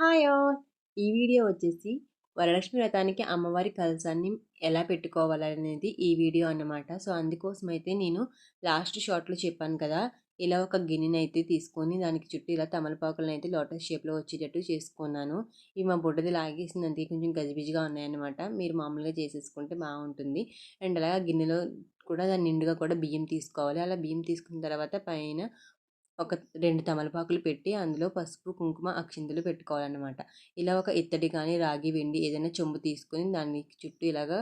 Hi all. ఈ video వచ్చేసి వరలక్ష్మి వ్రతానికి అమ్మవారి కలసాన్ని ఎలా పెట్టుకోవాలనేది ఈ వీడియో అన్నమాట. సో అందుకోసం అయితే నేను లాస్ట్ షార్ట్లో చెప్పాను కదా ఇలా ఒక గిన్నెని అయితే తీసుకొని దానికి చుట్టూ ఇలా తమలపాకులను అయితే లోటస్ షేప్లో వచ్చేటట్టు చేసుకున్నాను. ఇవి మా బుడ్డది లాగేసింది కొంచెం గజిబిజిగా ఉన్నాయన్నమాట. మీరు మామూలుగా చేసేసుకుంటే బాగుంటుంది. అండ్ అలాగే గిన్నెలో కూడా దాన్ని నిండుగా కూడా బియ్యం తీసుకోవాలి. అలా బియ్యం తీసుకున్న తర్వాత పైన ఒక రెండు తమలపాకులు పెట్టి అందులో పసుపు కుంకుమ అక్షింతలు పెట్టుకోవాలన్నమాట. ఇలా ఒక ఇత్తడి కానీ రాగి వెండి ఏదైనా చెంబు తీసుకొని దాని చుట్టూ ఇలాగా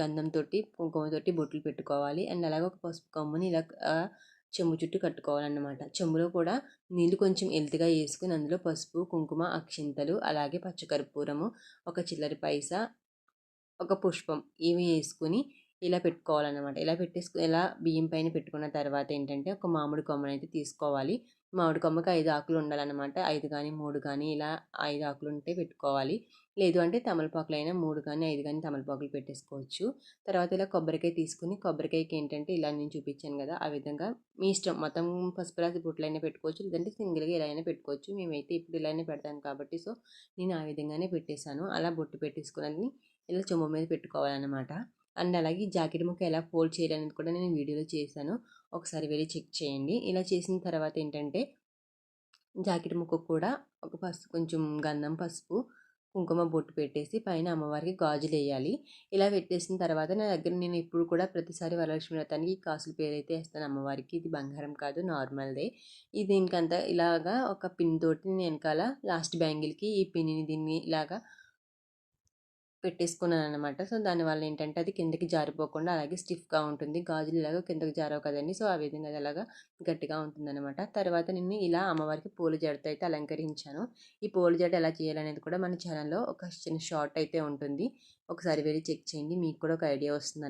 గంధంతో కుంకుమతోటి బొట్లు పెట్టుకోవాలి. అండ్ అలాగే ఒక పసుపు కొమ్ముని ఇలా చెంబు చుట్టూ కట్టుకోవాలన్నమాట. చెంబులో కూడా నీళ్ళు కొంచెం ఎల్తిగా వేసుకుని అందులో పసుపు కుంకుమ అక్షింతలు అలాగే పచ్చకర్పూరము ఒక చిల్లరి పైసా ఒక పుష్పం ఇవి వేసుకుని ఇలా పెట్టుకోవాలన్నమాట. ఇలా పెట్టేసుకుని ఇలా బియ్యం పైన పెట్టుకున్న తర్వాత ఏంటంటే ఒక మామిడి కొమ్మను అయితే తీసుకోవాలి. మామిడి కొమ్మకి ఐదు ఆకులు ఉండాలన్నమాట. ఐదు కానీ మూడు కానీ ఇలా ఐదు ఆకులు ఉంటే పెట్టుకోవాలి. లేదు అంటే తమలపాకులు అయినా మూడు కానీ ఐదు కానీ తమలపాకులు పెట్టేసుకోవచ్చు. తర్వాత ఇలా కొబ్బరికాయ తీసుకుని కొబ్బరికాయకి ఏంటంటే ఇలా నేను చూపించాను కదా ఆ విధంగా మీ ఇష్టం. మొత్తం పసుపు రాసి బుట్టలైనా పెట్టుకోవచ్చు లేదంటే సింగిల్గా ఇలా అయినా పెట్టుకోవచ్చు. మేమైతే ఇప్పుడు ఇలానే పెడతాను కాబట్టి సో నేను ఆ విధంగానే పెట్టేశాను. అలా బొట్టు పెట్టేసుకున్నది ఇలా చెంబు మీద పెట్టుకోవాలన్నమాట. అండ్ అలాగే జాకెట్ ముక్క ఎలా ఫోల్డ్ చేయాలనేది కూడా నేను వీడియోలో చేశాను. ఒకసారి వెళ్ళి చెక్ చేయండి. ఇలా చేసిన తర్వాత ఏంటంటే జాకెట్ ముక్క కూడా ఒక పసుపు కొంచెం గంధం పసుపు కుంకుమ బొట్టు పెట్టేసి పైన అమ్మవారికి గాజులు వేయాలి. ఇలా పెట్టేసిన తర్వాత నా దగ్గర నేను ఇప్పుడు కూడా ప్రతిసారి వరలక్ష్మి వ్రతానికి కాసుల పేరు అయితే వేస్తాను. అమ్మవారికి ఇది బంగారం కాదు నార్మల్దే. ఇది దీనికంతా ఇలాగా ఒక పిన్ తోటి నేను వెనకాల లాస్ట్ బ్యాంగిల్కి ఈ పిన్ని దీన్ని ఇలాగా పెట్టేసుకున్నాను అనమాట సో దానివల్ల ఏంటంటే అది కిందకి జారిపోకుండా అలాగే స్టిఫ్గా ఉంటుంది. గాజులు ఇలాగా కిందకి జారవు కదండి. సో ఆ విధంగా అది అలాగా గట్టిగా ఉంటుందన్నమాట. తర్వాత నేను ఇలా అమ్మవారికి పూల జడతో అయితే అలంకరించాను. ఈ పూల జడ ఎలా చేయాలనేది కూడా మన ఛానల్లో ఒక చిన్న షార్ట్ అయితే ఉంటుంది. ఒకసారి వెళ్ళి చెక్ చేయండి. మీకు కూడా ఒక ఐడియా వస్తుంది